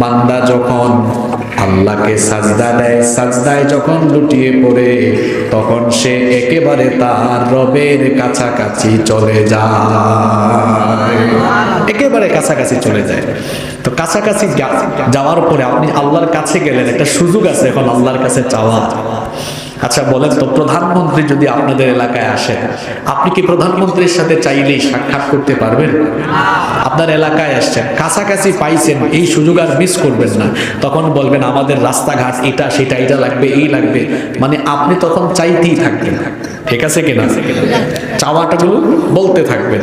বান্দা যখন আল্লাহকে সাজদা দেয়, সাজদায় যখন লুটিয়ে পড়ে, তখন সে একেবারে তার রবের কাছাকাছি চলে যায়। একেবারে কাছাকাছি চলে যায়। তো কাছাকাছি যাওয়ার পরে আপনি আল্লাহর কাছে গেলেন, একটা সুযোগ আছে এখন আল্লাহর কাছে চাওয়া আচ্ছা বলেন তো, প্রধানমন্ত্রী যদি আপনাদের এলাকায় আসেন আপনি কি প্রধানমন্ত্রীর সাথে চাইলেই সাক্ষাৎ করতে পারবেন? আপনার এলাকায় আসছেন, কাছাকাছি পাইছেন, এই সুযোগ আর মিস করবেন না। তখন বলবেন, আমাদের রাস্তাঘাট এটা, সেটা, এটা লাগবে, এই লাগবে। মানে আপনি তখন চাইতেই থাকবেন। ঠিক আছে কিনা? চাওয়াটাগুলো বলতে থাকবেন।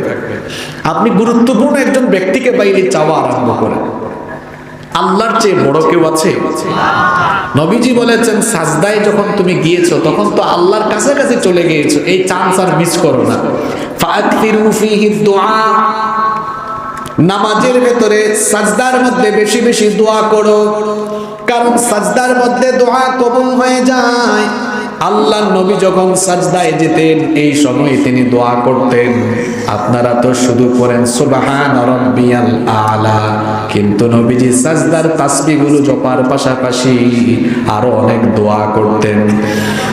আপনি গুরুত্বপূর্ণ একজন ব্যক্তিকে বাইরে চাওয়া আরম্ভ করেন। আল্লাহর চেয়ে বড় কেউ আছে? নবীজি বলেছেন, সাজদায় যখন তুমি গিয়েছো, তখন তো আল্লাহর কাছাকাছি চলে গিয়েছো। এই চান্স আর মিস করো না। নামাজের ভেতরে সাজদার মধ্যে বেশি বেশি দোয়া করো। কারণ সাজদার মধ্যে দোয়া কবুল হয়ে যায়। আল্লাহ নবী যখন সাজদায় যেতেন, এই সময় তিনি দোয়া করতেন। আপনারা তো শুধু করেন সুবহান আলা। কিন্তু নবীজি সাজদার তাসবিগুলো জপার পাশাপাশি আরও অনেক দোয়া করতেন।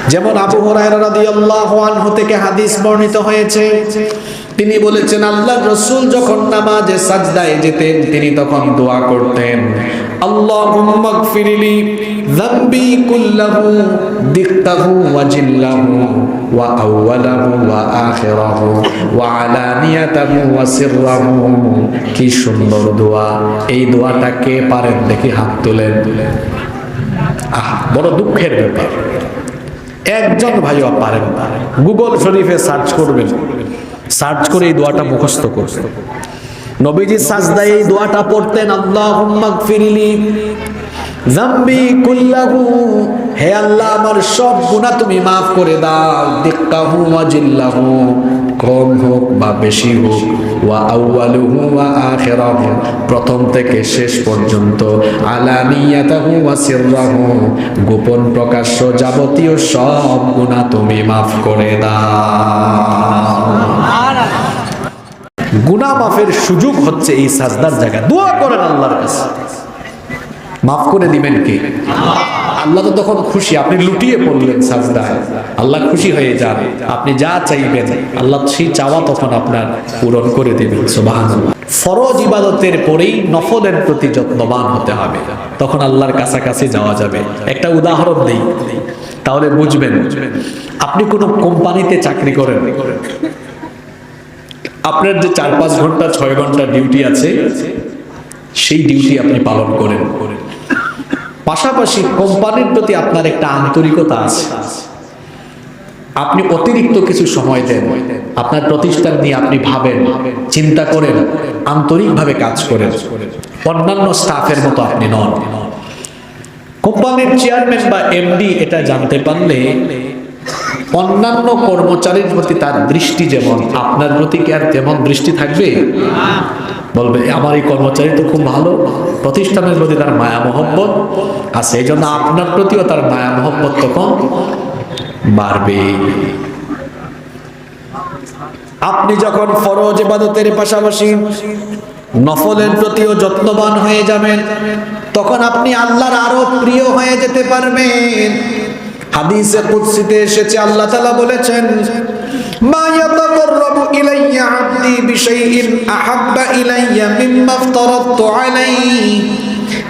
যেমন আবু হুরায়রা রাদিয়াল্লাহু আনহু থেকে হাদিস বর্ণিত হয়েছে তিনি বলেছেন, আল্লাহ রসুল যখন নামাজে সাজদায় যেতেন, তিনি তখন দোয়া করতেন। আল্লাহুম্মা গফিরলি যামবি কুল্লাহু দিক্তাহু ওয়া জিল্লাহু ওয়া আউওয়ালাহু ওয়া আখিরাহু ওয়া আলানিয়াতাহু ওয়া সিররাহু। কি সুন্দর দোয়া। এই দোয়াটা কে পারেন দেখি হাত তুলেন। আহ, বড় দুঃখের ব্যাপার। একজন ভাইও পারেন না। গুগল শরীফে সার্চ করবেন। সার্চ করে এই দোয়াটা মুখস্থ করবেন নবীজি সাজদায় এই দোয়াটা পড়তেন, আল্লাহুম্মা গফিরলি জাম্বি কুল্লাহু। হে আল্লাহ, আমার সব গুনাহ তুমি মাফ করে দাও। দিক্কাহু ওয়া কম হোক বা বেশি হোক, ওয়া আউয়ালুহু ওয়া আখিরাহু, প্রথম থেকে শেষ পর্যন্ত, আলানিয়াতাহু ওয়া সিররাহু, গোপন প্রকাশ্য যাবতীয় সব গুনাহ তুমি মাফ করে দাও। গুনাহ মাফের সুযোগ হচ্ছে এই সাজদার জায়গা। দোয়া করেন আল্লাহর কাছে। মাফ করে দিবেন কি? আল্লাহ তো তখন খুশি, আপনি লুটিয়ে পড়লেন সাজদায়। আল্লাহ খুশি হয়ে যান, আপনি যা চাইবেন, আল্লাহ সেই চাওয়া তখন আপনার পূরণ করে দিবেন, সুবহানাল্লাহ। ফরজ ইবাদতের পরেই নফলের প্রতি যত্নবান হতে হবে। তখন আল্লাহর কাছাকাছি যাওয়া যাবে। একটা উদাহরণ দেই, তাহলে বুঝবেন, আপনি কোনো কোম্পানিতে চাকরি করেন, আপনার যে চার পাঁচ ঘণ্টা, ছয় ঘণ্টা ডিউটি আছে, সেই ডিউটি আপনি পালন করেন। পাশাপাশি কোম্পানির প্রতি আপনার একটা আন্তরিকতা আছে। আপনি অতিরিক্ত কিছু সময় দেন, আপনার প্রতিষ্ঠান নিয়ে আপনি ভাবেন, চিন্তা করেন, আন্তরিকভাবে কাজ করেন। অন্যান্য স্টাফের মতো আপনি নন। কোম্পানির চেয়ারম্যান বা এমডি এটা জানতে পারলে অন্যান্য কর্মচারীর প্রতি তার দৃষ্টি যেমন, আপনার প্রতি কি আর তেমন দৃষ্টি থাকবে? বলবে, আমার এই কর্মচারী তো খুব ভালো। প্রতিষ্ঠানের প্রতি তার মায়া, মহব্বত। আছে এই জন্য আপনার প্রতিও তার মায়া, মহব্বত তখন বাড়বে। আপনি যখন ফরজ ইবাদতের পাশাপাশি নফলের প্রতিও যত্নবান হয়ে যাবেন, তখন আপনি আল্লাহর আরও প্রিয় হয়ে যেতে পারবেন। হাদিসে কুদসিতে এসেছে, আল্লাহ তাআলা বলেছেন, মা ইয়াতাকাররাবু ইলাইয়া আবদি বিশাইইন আহাব্বা ইলাইয়া মিম্মা আফতারাতু আলাইহি।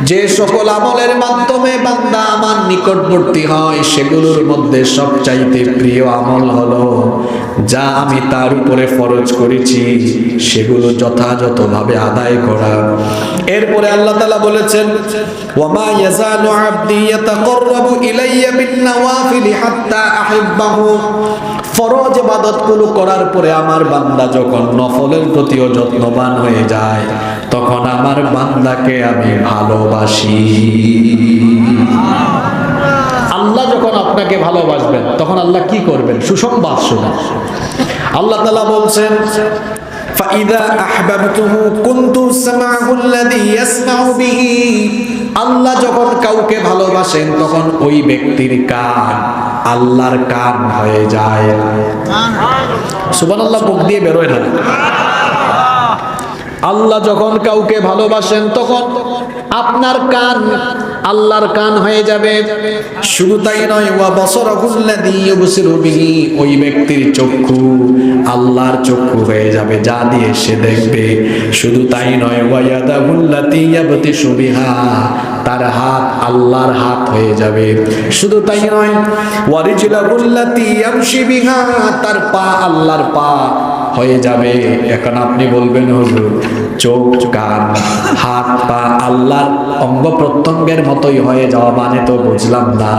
যে সকল আমলের মাধ্যমে বান্দা আমার নিকটবর্তী হয়, সেগুলোর মধ্যে সবচাইতে প্রিয় আমল হলো যা আমি তার উপরে ফরজ করেছি, সেগুলো যথাযথভাবে আদায় করা। এরপরে আল্লাহ তাআলা বলেছেন, ওয়ামা ইয়াজালু আবদি ইয়াতাকাররাবু ইলাইয়া বিন নওয়াফিল হাত্তা আহিব্বাহু। ফরজ ইবাদতগুলো করার পরে আমার বান্দা যখন নফলের প্রতিও যত্নবান হয়ে যায় তখন আমার বান্দাকে আমি ভালোবাসি আল্লাহ যখন আপনাকে ভালোবাসবেন তখন আল্লাহ কি করবেন সুসংবাদ শোনা আল্লাহ তাআলা বলছেন فإذا أحببته كنت سمعه الذي يسمع به আল্লাহ যখন কাউকে ভালোবাসেন তখন ওই ব্যক্তির কান আল্লাহর কান হয়ে যায় সুবান আল্লাহ বুক দিয়ে বেরোয় না। আল্লাহ যখন কাউকে ভালোবাসেন, তখন আপনার কান আল্লাহর কান হয়ে যাবে। শুধু তাই নয়, ওয়া ইউবসিরু বিহি, ওই ব্যক্তির চক্ষু আল্লাহর চক্ষু হয়ে যাবে, যা দিয়ে সে দেখবে। শুধু তাই নয়, ওয়া ইয়াদাহুল্লাতী ইয়াবতিশু বিহা, তার হাত আল্লাহর হাত হয়ে যাবে। শুধু তাই নয় ওয়ারিজলাহুল্লাতী ইয়ামশি বিহা, তার পা আল্লাহর পা হয়ে যাবে। এখন আপনি বলবেন হুজুর চোখ, কান, হাত পা আল্লাহর অঙ্গ প্রত্যঙ্গের মতোই হয়ে যাওয়া মানে তো বুঝলাম না।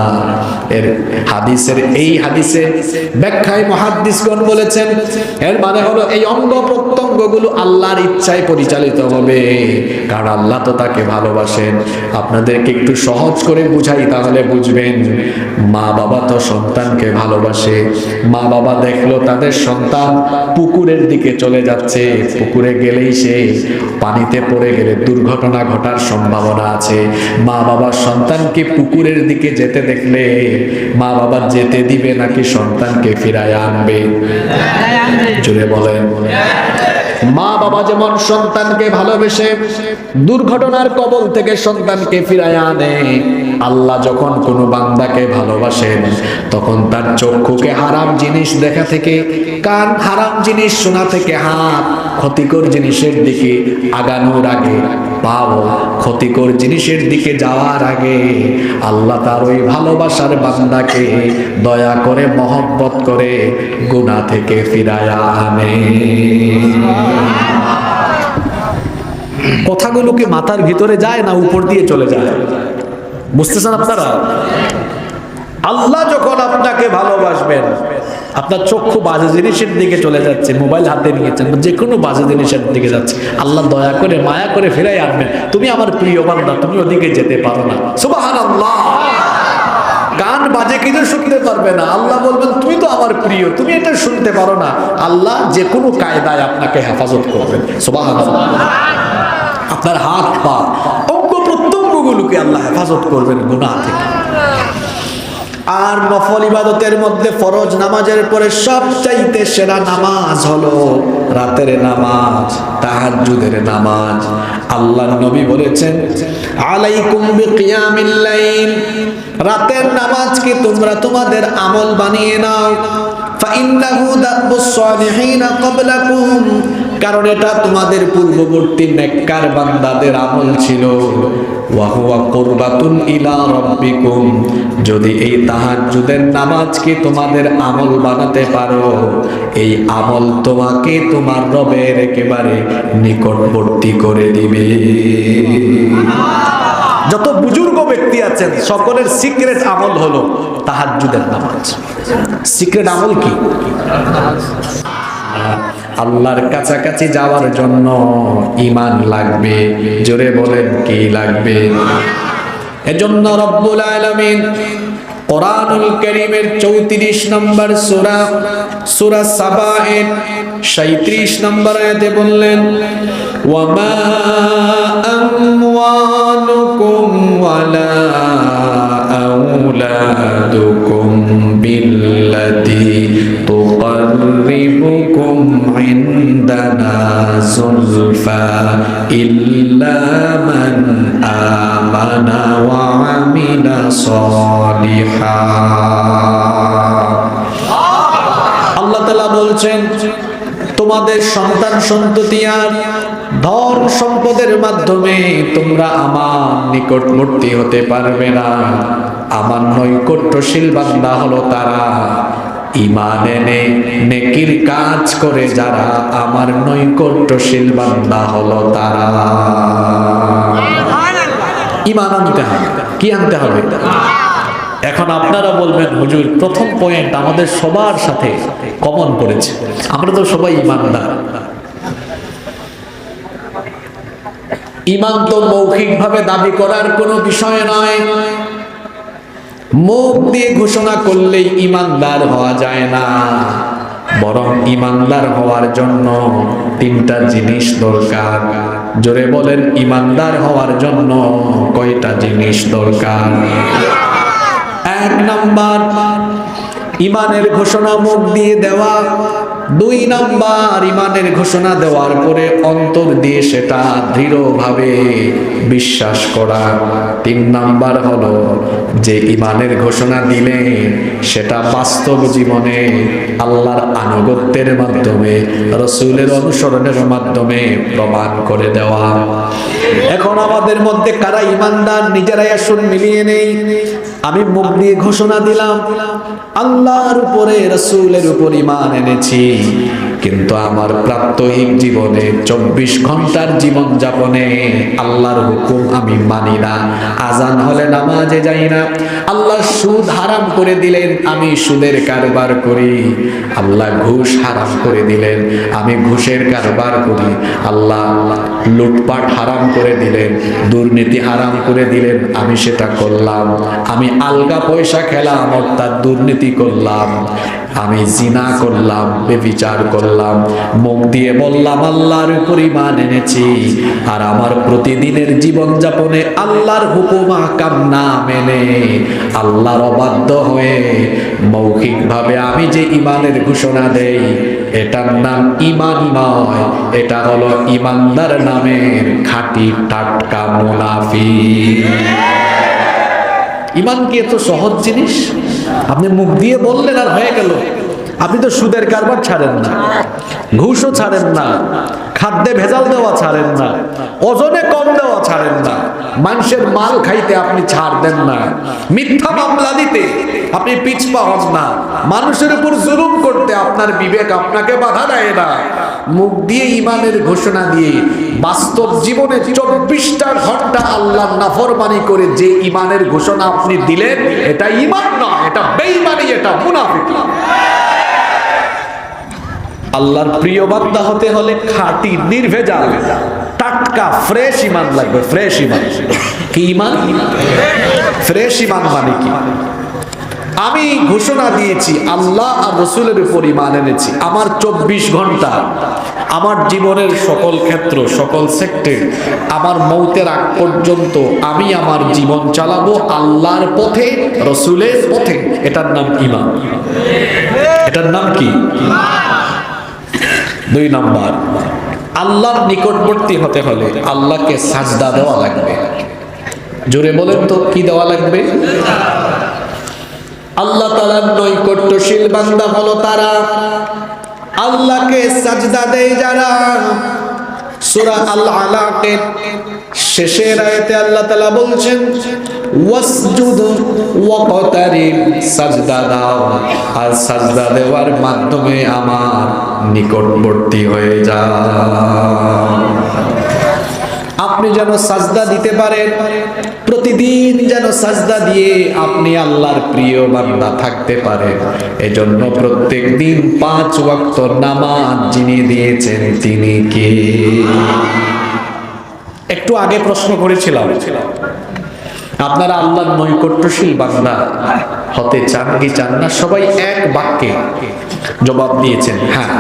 এর হাদিসের এই হাদিসের ব্যাখ্যায় মহাদ্দিসগণ বলেছেন, এর মানে হলো এই অঙ্গ প্রত্যঙ্গগুলো আল্লাহর ইচ্ছায় পরিচালিত হবে। কারণ আল্লাহ তো তাকে ভালোবাসেন। আপনাদেরকে একটু সহজ করে বুঝাই তাহলে বুঝবেন। মা বাবা তো সন্তানকে ভালোবাসে। মা বাবা দেখল তাদের সন্তান পুকুরের দিকে চলে যাচ্ছে। পুকুরে গেলেই সে পানিতে পড়ে গেলে দুর্ঘটনা ঘটার সম্ভাবনা আছে। মা বাবা সন্তানকে পুকুরের দিকে যেতে দেখলে মা বাবা যেতে দিবে নাকি সন্তানকে ফিরায় আনবে? জুড়ে বলেন। মা বাবা যেমন সন্তানকে ভালোবেসে দুর্ঘটনার কবল থেকে সন্তানকে ফিরায় আনে আল্লাহ যখন কোনো বান্দাকে ভালোবাসেন, তখন তার চক্ষুকে হারাম জিনিস দেখা থেকে, কান হারাম জিনিস শোনা থেকে, হাত ক্ষতিকর জিনিসের দিকে আগানোর আগে, পাও ক্ষতিকর জিনিসের দিকে যাওয়ার আগে, আল্লাহ তার ওই ভালোবাসার বান্দাকে দয়া করে মহব্বত করে গুণা থেকে ফিরায়া আনে কথাগুলোকে মাথার ভিতরে যায় না উপর দিয়ে চলে যায়? বুঝতেছেন আপনারা? আল্লাহ যখন আপনাকে ভালোবাসবেন, আপনার চক্ষু বাজে জিনিসের দিকে চলে যাচ্ছে, মোবাইল হাতে নিয়েছেন, যে কোনো বাজে জিনিসের দিকে যাচ্ছে। আল্লাহ দয়া করে, মায়া করে ফিরাই আনবেন। তুমি আমার প্রিয় বান্দা, তুমি ওদিকে যেতে পারো না। সুবাহান আল্লাহ গান বাজে কিছু শুনতে পারবে না। আল্লাহ বলবেন, তুমি তো আমার প্রিয়, তুমি এটা শুনতে পারো না। আল্লাহ যে কোনো কায়দায় আপনাকে হেফাজত করবেন। সুবাহান আপনার হাত পা প্রত্যঙ্গগুলোকে আল্লাহ হেফাজত করবেন গুনাহ থেকে। আর নফল ইবাদতের মধ্যে ফরজ নামাজের পরে সবচাইতে সেরা নামাজ হলো রাতের নামাজ, তাহাজ্জুদের নামাজ। আল্লাহর নবী বলেছেন, আলাইকুম বিকিয়ামিল লাইল। রাতের নামাজকে তোমরা তোমাদের আমল বানিয়ে নাও। ফাইন্নাহু দাব্বুস সালিহিনা ক্বাবলাকুম। কারণ এটা তোমাদের পূর্ববর্তী নেককার বান্দাদের আমল ছিল। ওয়াহুয়া কুরবাতুন ইলা রাব্বিকুম। যদি এই তাহাজ্জুদের নামাজকে তোমাদের আমল বানাতে পারো, এই আমল তোমাকে তোমার রবের একেবারে নিকটবর্তী করে দিবে। যত বুজুর্গ ব্যক্তি আছেন, সকলের সিক্রেট আমল হলো তাহাজ্জুদের নামাজ। সিক্রেট আমল কি? আল্লাহর কাছাকাছি যাওয়ার জন্য ইমান লাগবে। জোরে বলেন কি লাগবে? এজন্য রব্বুল আলামিন কোরআনুল করিমের চৌত্রিশ নম্বর সুরা সুরা সাবা এর সাঁত্রিশ নম্বর আয়াতে বললেন, ওয়ামা আমওয়ালুকুম ওয়ালা আউলাদুকুম তুকাররিবুকুম ইনদানা যুলফা ইল্লা মান আমানা ওয়া আমিলা সলিহা আল্লাহ তাআলা বলছেন, তোমাদের সন্তান সন্ততি আর ধন সম্পদের মাধ্যমে তোমরা আমার নিকটবর্তী হতে পারবে না। আমার নৈকট্যশীল বান্দা হলো তারা। ইমান নেকির কাজ করে যারা আমার নৈকট্যশীল বান্দা হলো তারা। ইমান আনতে হবে। কি আনতে হবে? এখন আপনারা বলবেন, হুজুর, প্রথম পয়েন্ট আমাদের সবার সাথে কমন পড়েছে। আমরা তো সবাই ইমানদার ইমান তো মৌখিকভাবে দাবি করার কোনো বিষয় নয়। মুখ দিয়ে ঘোষণা করলেই ইমানদার হওয়া যায় না। বরং ইমানদার হওয়ার জন্য তিনটা জিনিস দরকার। জোরে বলেন, ইমানদার হওয়ার জন্য কয়টা জিনিস দরকার? এক নাম্বার, ইমানের ঘোষণা মুখ দিয়ে দেওয়া। দুই নাম্বার ইমানের ঘোষণা দেওয়ার পরে অন্তর দিয়ে সেটা দৃঢ়ভাবে বিশ্বাস করা। তিন নাম্বার হলো যে ইমানের ঘোষণা দিলে সেটা বাস্তব জীবনে আল্লাহর আনুগত্যের মাধ্যমে, রসুলের অনুসরণের মাধ্যমে প্রমাণ করে দেওয়া। এখন আমাদের মধ্যে কারা ইমানদার নিজেরাই আসুন মিলিয়ে নেই। আমি মুখ দিয়ে ঘোষণা দিলাম আল্লাহর উপরে রসুলের উপর ইমান এনেছি। কিন্তু আমার প্রাত্যহিক জীবনে চব্বিশ ঘণ্টার জীবন যাপনে আল্লাহর হুকুম আমি মানি না। আজান হলে নামাজে যাই না। আল্লাহ সুদ হারাম করে দিলেন, আমি সুদের কারবার করি। আল্লাহ ঘুষ হারাম করে দিলেন, আমি ঘুষের কারবার করি। আল্লাহ লুটপাট হারাম করে দিলেন, দুর্নীতি হারাম করে দিলেন, আমি সেটা করলাম। আমি আলগা পয়সা খেলাম, অর্থাৎ দুর্নীতি করলাম। আমি জিনা করলাম, বেবিচার করলাম। মুখ দিয়ে বললাম, আল্লাহর উপর ইমান এনেছি। আর আমার প্রতিদিনের জীবন যাপনে আল্লাহর হুকুম আকাম না মেনে আল্লাহর অবাধ্য হয়ে মৌখিকভাবে আমি যে ইমানের ঘোষণা দেই, এটার নাম ইমান নয়, এটা হলো ইমানদার নামের খাঁটি টাটকা মুনাফি ইমান কি এত সহজ জিনিস? আপনি মুখ দিয়ে বললেন আর হয়ে গেল। আপনি তো সুদের কারবার ছাড়েন না, ঘুষও ছাড়েন না, খাদ্যে ভেজাল দেওয়া ছাড়েন না, ওজনে কম দেওয়া ছাড়েন না, মানুষের মাল খাইতে আপনি ছাড় দেন না, মিথ্যা মামলা দিতে আপনি পিছপা হন না, মানুষের উপর জুলুম করতে আপনার বিবেক আপনাকে বাধা দেয় না। মুখ দিয়ে ইমানের ঘোষণা দিয়ে বাস্তব জীবনে চব্বিশটা ঘণ্টা আল্লাহ নাফরমানি করে যে ইমানের ঘোষণা আপনি দিলেন, এটা ইমান নয়, এটা বেইমানি এটা মুনাফিক আল্লাহর প্রিয় বার্তা হতে হলে খাঁটি, নির্ভেজাল, টাটকা ফ্রেশ ইমান লাগবে ফ্রেশ ইমান। কি ইমান? ফ্রেশ ইমান মানে কি? আমি ঘোষণা দিয়েছি, আল্লাহ আর রসুলের উপর ইমান এনেছি। আমার চব্বিশ ঘণ্টা, আমার জীবনের সকল ক্ষেত্র, সকল সেক্টর আমার মৌতের আগ পর্যন্ত আমি আমার জীবন চালাবো আল্লাহর পথে, রসুলের পথে। এটার নাম ইমান। এটার নাম কি? দুই নম্বর, আল্লাহর নিকটবর্তী হতে হলে আল্লাহকে সাজদা দেওয়া লাগবে। জোরে বলেন তো, কি দেওয়া লাগবে? আল্লাহ তালার নৈকট্যশীল বান্দা হলো তারা। আল্লাহকে সাজদা দেয় যারা। সূরা আল আলাকের শেষের আয়াতে আল্লাহ তাআলা বলছেন ওয়াসজুদ ওয়াকতারিব, সাজদা দাও। আর সাজদা দেওয়ার মাধ্যমে আমার নিকটবর্তী হয়ে যাও। আপনি যেন সাজদা দিতে পারেন, প্রতিদিন যেন সাজদা দিয়ে আপনি আল্লাহর প্রিয় বান্দা থাকতে পারেন। এজন্য প্রত্যেক দিন পাঁচ ওয়াক্ত নামাজ যিনি দিয়েছেন তিনি কে? একটু আগে প্রশ্ন করেছিলাম আপনারা আল্লাহর নৈকট্যশীল বান্দা। হতে চান কি চান না, সবাই এক বাক্যে জবাব দিয়েছেন হ্যাঁ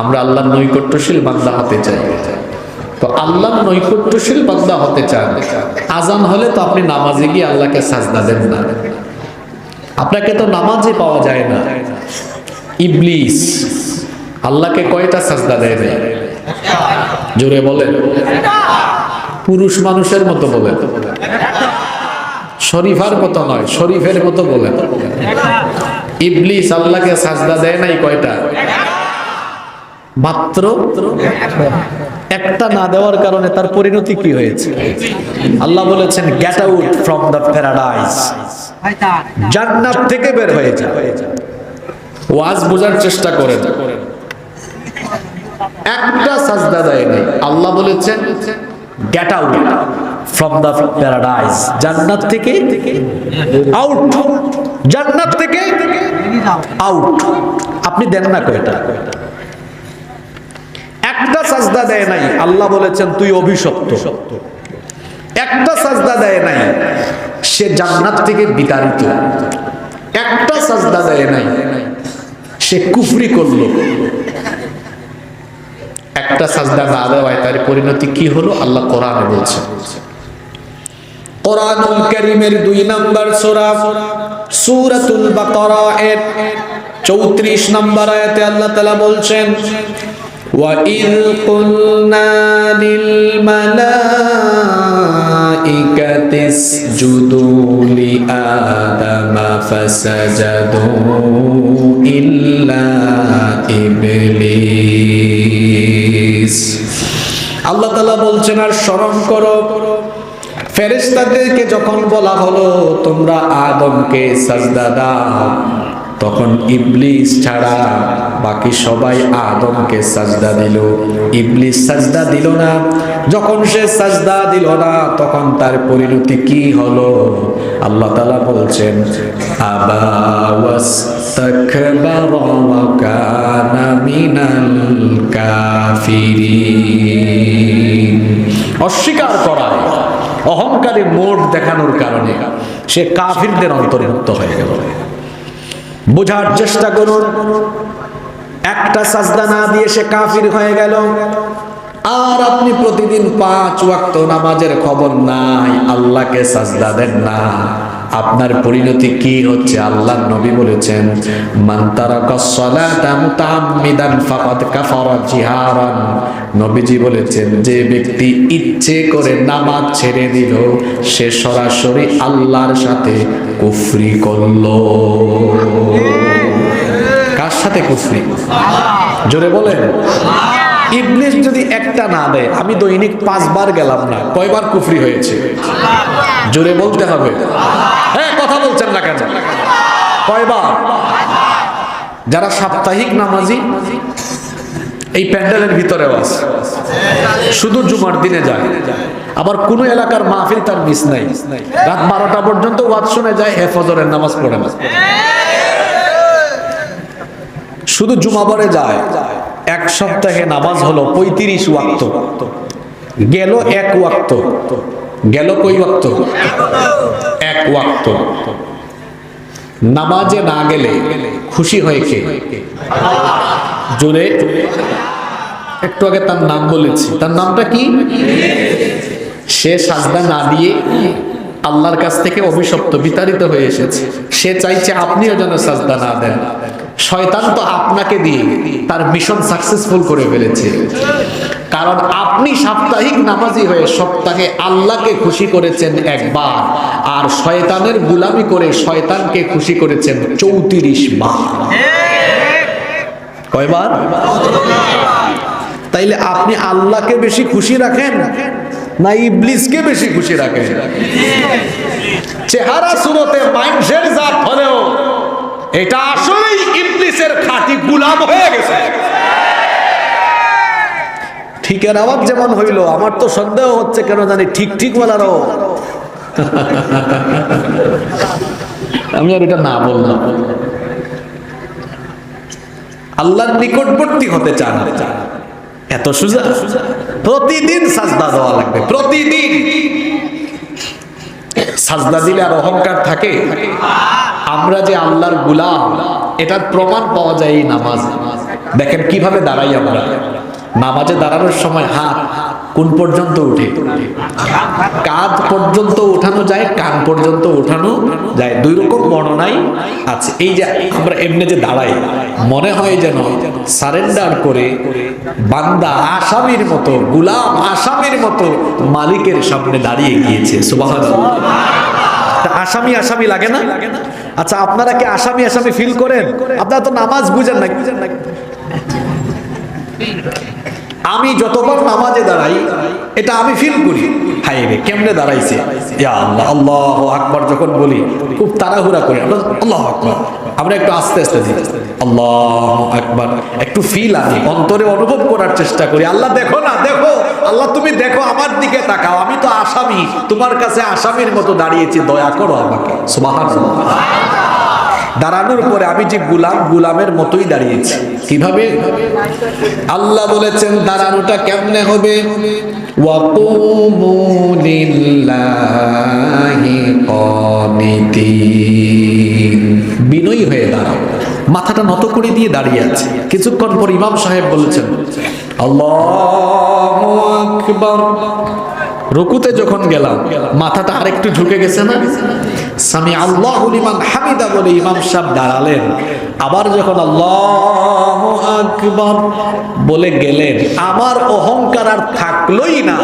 আমরা আল্লাহর নৈকট্যশীল বান্দা হতে চাই। তো আল্লাহ নৈকট্যশীল বান্দা হতে চান, আজান হলে তো আপনি নামাজে গিয়ে আল্লাহকে সাজদা দেন না। আপনাকে তো নামাজে পাওয়া যায় না। ইবলিস আল্লাহকে কয়টা সাজদা দেয় জোরে বলেন। পুরুষ মানুষের মতো বলেন। শরীফার মতো নয়, শরীফের মতো বলেন ইবলিস আল্লাহকে সাজদা দেয় নাই কয়টা? মাত্র একটা না দেওয়ার কারণে তার পরিণতি কি হয়েছে? আল্লাহ বলেছেন get out from the paradise জান্নাত থেকে বের হয়ে যা। ওয়াজ বোঝার চেষ্টা করেন। একটা সাজদা দেয় নাই। আল্লাহ বলেছেন get out from the paradise জান্নাত থেকে আউট জান্নাত থেকে আউট আপনি দেন না কয়টা? একটা সাজদা দেয় নাই। আল্লাহ বলেছেন, তুই অভিশপ্ত। একটা সাজদা দেয় নাই। সে জান্নাত থেকে বিতাড়িত। একটা সাজদা দেয় নাই। সে কুফরি করল। একটা সাজদা না দেওয়ায় তার পরিণতি কি হলো? আল্লাহ কোরআনে বলছে। কোরআনুল কারীমের দুই নাম্বার সূরা সূরাতুল বাকারা এর চৌত্রিশ নম্বর আয়াতে আল্লাহ তালা বলছেন وَإِذْ قُلْنَا لِلْمَلَائِكَةِ اسْجُدُوا لِآدَمَ فَسَجَدُوا إِلَّا إِبْلِيسَ আল্লাহ তালা বলছেন আর স্মরণ করো ফেরেশতাদেরকে যখন বলা হলো, তোমরা আদমকে সাজদা দাও, তখন ইবলিস ছাড়া বাকি সবাই আদমকে সাজদা দিল। ইবলিস সাজদা দিল না। যখন সে সাজদা দিল না, তখন তার পরিণতি কি হলো? আল্লাহ তাআলা বলছেন অস্বীকার করায়। অহংকারী মোট দেখানোর কারণে সে কাফিরদের অন্তর্ভুক্ত হয়ে গেল। বোঝার চেষ্টা করুন, একটা সাজদা না দিয়ে সে কাফির হয়ে গেল। আর আপনি প্রতিদিন পাঁচ ওয়াক্ত নামাজের খবর নাই, আল্লাহকে সাজদা দেন না। আপনার পরিণতি কি হচ্ছে? আল্লাহ নবী বলেছেন নবীজি বলেছেন, যে ব্যক্তি ইচ্ছে করে নামাজ ছেড়ে দিল, সে সরাসরি আল্লাহর সাথে কুফরি করল। কার সাথে কুফরি? জোরে বলেন। ইবলিস যদি একটা না দেয়, আমি দৈনিক পাঁচবার গেলাম না। কয়বার কুফরি হয়েছে? জোরে বলতে হবে। হ্যাঁ কথা বলছেন না কেন? কয়বার? যারা সাপ্তাহিক নামাজি, এই প্যান্ডেলের ভিতরেও আছে। শুধু জুমার দিনে যায়। আবার কোন এলাকার মাহফিল তার মিস নাই। রাত বারোটা পর্যন্ত ওয়াজ শুনে যায় হেফজরের নামাজ পড়ে না। শুধু জুমাবারে যায়। এক সপ্তাহে নামাজ হলো পঁয়ত্রিশ ওয়াক্ত। গেল এক ওয়াক্ত। গেল কই ওয়াক্ত? এক ওয়াক্ত। নামাজে না গেলে খুশি হয়ে কে? জোরে। একটু আগে তার নাম বলেছি। তার নামটা কি? সে সাজদা না দিয়ে আল্লাহর কাছ থেকে অভিশপ্ত, বিতাড়িত হয়ে এসেছে। সে চাইছে আপনিও যেন সাজদা না দেন। শয়তান তো আপনাকে দিয়ে তার মিশন সাকসেসফুল করে ফেলেছে। কারণ আপনি সাপ্তাহিক নামাজি হয়ে সপ্তাহে আল্লাহকে খুশি করেছেন একবার, আর শয়তানের গুলামি করে শয়তানকে খুশি করেছেন চৌত্রিশ বার। কয়বার? তাইলে আপনি আল্লাহকে বেশি খুশি রাখেন না ইবলিসকে বেশি খুশি রাখেন? চেহারা সুরতে মানুষের জাত হলেও এটা আসলেই ইবলিসের খাঁটি গুলাম হয়ে গেছে। ঠিকের আওয়াজ যেমন হইল, আমার তো সন্দেহ হচ্ছে কেন জানি ঠিক ঠিক বলারও আমি আর এটা না বললাম। আল্লাহর নিকটবর্তী হতে চান এত সুজা। প্রতিদিন সাজদা দেওয়া লাগবে, প্রতিদিন। সাজদা দিলে আর অহংকার থাকে। আমরা যে আল্লাহর গুলাম, এটার প্রমাণ পাওয়া যায় এই নামাজ। দেখেন কীভাবে দাঁড়াই আমরা। নামাজে দাঁড়ানোর সময় হাত কোন পর্যন্ত উঠে। কাঁধ পর্যন্ত উঠানো যায়, কান পর্যন্ত উঠানো যায়। দুই রকম বর্ণনাই আছে। এই যে আমরা এমনি যে দাঁড়াই, মনে হয় যেন সারেন্ডার করে বান্দা আসামির মতো, গুলাম আসামির মতো মালিকের সামনে দাঁড়িয়ে গিয়েছে। সুবাহ আসামি আসামি লাগে না? আচ্ছা আপনারা কি আসামি আসামি ফিল করেন? আপনারা তো নামাজ বুঝেন না বুঝেন না আমি যতবার নামাজে দাঁড়াই, এটা আমি ফিল করি। রে, কেমনে দাঁড়াইছে? আল্লাহ আল্লাহ আকবার যখন বলি, খুব তাড়াহুড়া করি। আল্লাহ আকবার। আমরা একটু আস্তে আস্তে দিই। আল্লাহ আকবার। একটু ফিল আনি, অন্তরে অনুভব করার চেষ্টা করি। আল্লাহ, দেখো না, দেখো। আল্লাহ, তুমি দেখো আমার দিকে তাকাও। আমি তো আসামি। তোমার কাছে আসামির মতো দাঁড়িয়েছি। দয়া করো আমাকে। সুবহানাল্লাহ। দাঁড়ানোর পরে আমি যে গুলাম, গুলামের মতোই দাঁড়িয়েছি। কীভাবে? আল্লাহ বলেছেন, দাঁড়ানোটা কেমনে হবে? বিনয়ী হয়ে দাঁড়াও। মাথাটা নত করে দিয়ে দাঁড়িয়ে আছে। কিছুক্ষণ পর ইমাম সাহেব বলেছেন, আল্লাহু আকবার। রুকুতে যখন গেলাম, মাথাটা আরেকটু ঝুঁকে গেছে না? স্বামী আল্লাহ লিমান হামিদা বলে ইমাম সাহেব দাঁড়ালেন। আবার যখন আল্লাহ আকবার বলে গেলেন, আমার অহংকার আর থাকলোই না।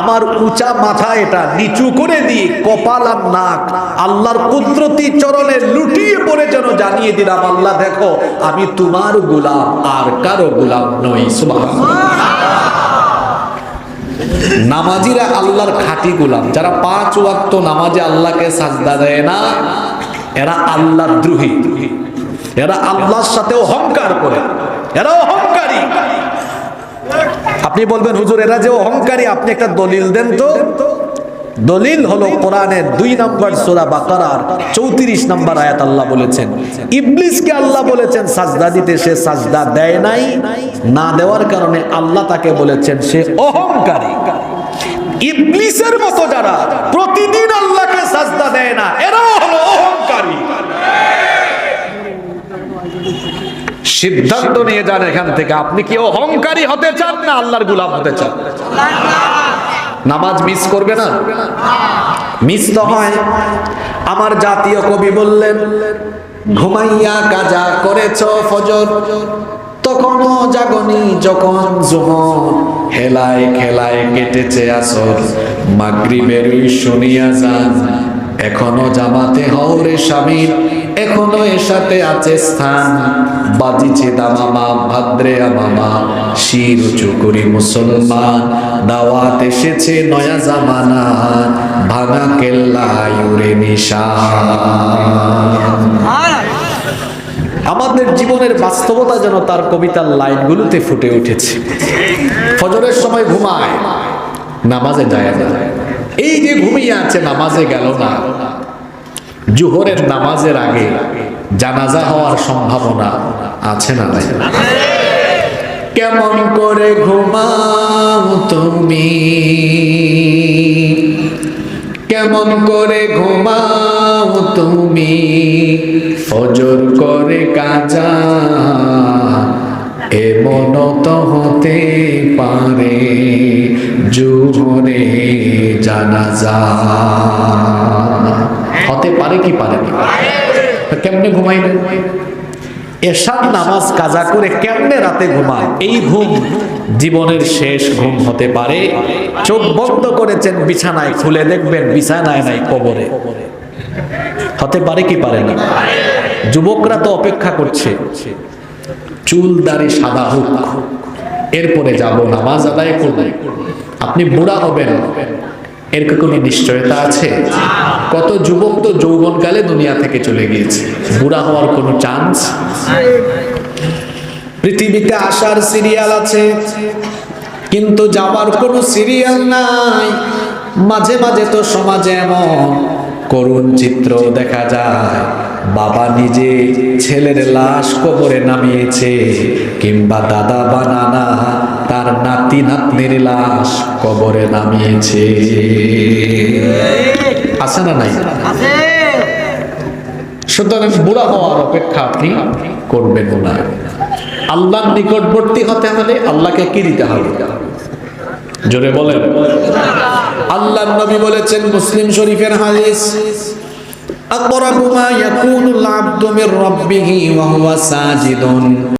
আমার উঁচা মাথা এটা নিচু করে দিয়ে কপাল আর নাক আল্লাহর কুদরতি চরণে লুটিয়ে পড়ে যেন জানিয়ে দিলাম, আল্লাহ দেখো, আমি তোমার গোলাম, আর কারও গোলাম নই। সুবহানাল্লাহ। নামাজিরা আল্লাহর খাঁটি গোলাম। যারা পাঁচ ওয়াক্ত নামাজে আল্লাহকে সাজদা দেয় না, এরা আল্লাহ দ্রোহী। এরা আল্লাহর সাথে অহংকার করে। এরা অহংকারী। আপনি বলবেন, হুজুর, এরা যে অহংকারী, আপনি একটা দলিল দেন তো? দলিল হলো কোরআনের দুই নম্বর সূরা বাকারার চৌত্রিশ নম্বর আয়াত আল্লাহ বলেছেন। ইবলিসকে আল্লাহ বলেছেন, সাজদা দিতে সে সাজদা দেয় নাই। না দেওয়ার কারণে আল্লাহ তাকে বলেছেন, সে অহংকারী। ইবলিসের মতো যারা প্রতিদিন আল্লাহকে সাজদা দেয় না, এরাও হলো অহংকারী। সিদ্ধান্ত নিয়ে যান এখান থেকে, আপনি কি অহংকারী হতে চান না আল্লাহর গুলাম হতে চান? নামাজ মিস করবে না? মিস তো হয়। আমার জাতীয় কবি বললেন, ঘুমাইয়া কাজা করেছ ফজর, তখনও জাগনি যখন জুমন হেলায় খেলায় কেটেছে আসর মাগরিবের ওই শুনিয়া যান। এখনও জামাতে হওরে স্বামীর এখনও এর সাথে আছে স্থান। বাজিছে দামামা ভাদ্রে মামা শির উঁচু করি মুসলমান। দাওয়াত এসেছে নয়া জামানা, ভাঙা কেল্লা, ইউরে নিশান। আমাদের জীবনের বাস্তবতা যেন তার কবিতার লাইনগুলোতে ফুটে উঠেছে। ফজরের সময় ঘুমায়, নামাজে যায় না। এই যে ঘুমিয়ে আছে, নামাজে গেল না। জোহরের নামাজের আগে জানাজা হওয়ার সম্ভাবনা আছে না নাই? কেমন করে ঘুমাও তুমি? কেমন করে ঘুমাও তুমি? ফজর করে কাজা এমন তো হতে পারে জুহরে জানাজা। হতে পারে কি পারে না। কেমনে ঘুমাইলেন এশার নামাজ কাজা করে কেমনে রাতে ঘুমায়? এই ঘুম জীবনের শেষ ঘুম হতে পারে। চোখ বন্ধ করেছেন, বিছানায় খুলে দেখবেন, বিছানায় নাই কবরে। হতে পারে কি পারে না? যুবকরা তো অপেক্ষা করছে। চুল, দাড়ি, সাদা হোক। এরপরে যাব, নামাজ আদায় করব। আপনি বুড়া হবেন। এর কোনো নিশ্চয়তা আছে? কত যুবক তো যৌবনকালে দুনিয়া থেকে চলে গিয়েছে। বুড়া হওয়ার কোনো চান্স পৃথিবীতে আসার সিরিয়াল আছে, কিন্তু যাবার কোনো সিরিয়াল নাই। মাঝে মাঝে তো সমাজে এমন করুণ চিত্র দেখা যায়। বাবা নিজে ছেলের লাশ কবরে নামিয়েছে, কিংবা দাদা বা নানা তার নাতি নাতনির লাশ কবরে নামিয়েছে। আছে না নাই? সুতরাং বুড়া হওয়ার অপেক্ষা আপনি করবেন না। আল্লাহর নিকটবর্তী হতে হলে আল্লাহকে কি দিতে হবে? জোরে বলেন। আল্লাহ নবী বলেছেন মুসলিম শরীফের হাদিস আকবরাবু মা ইয়াকুনুল আবদু মির রাব্বিহি ওয়া হুয়া সাজিদুন।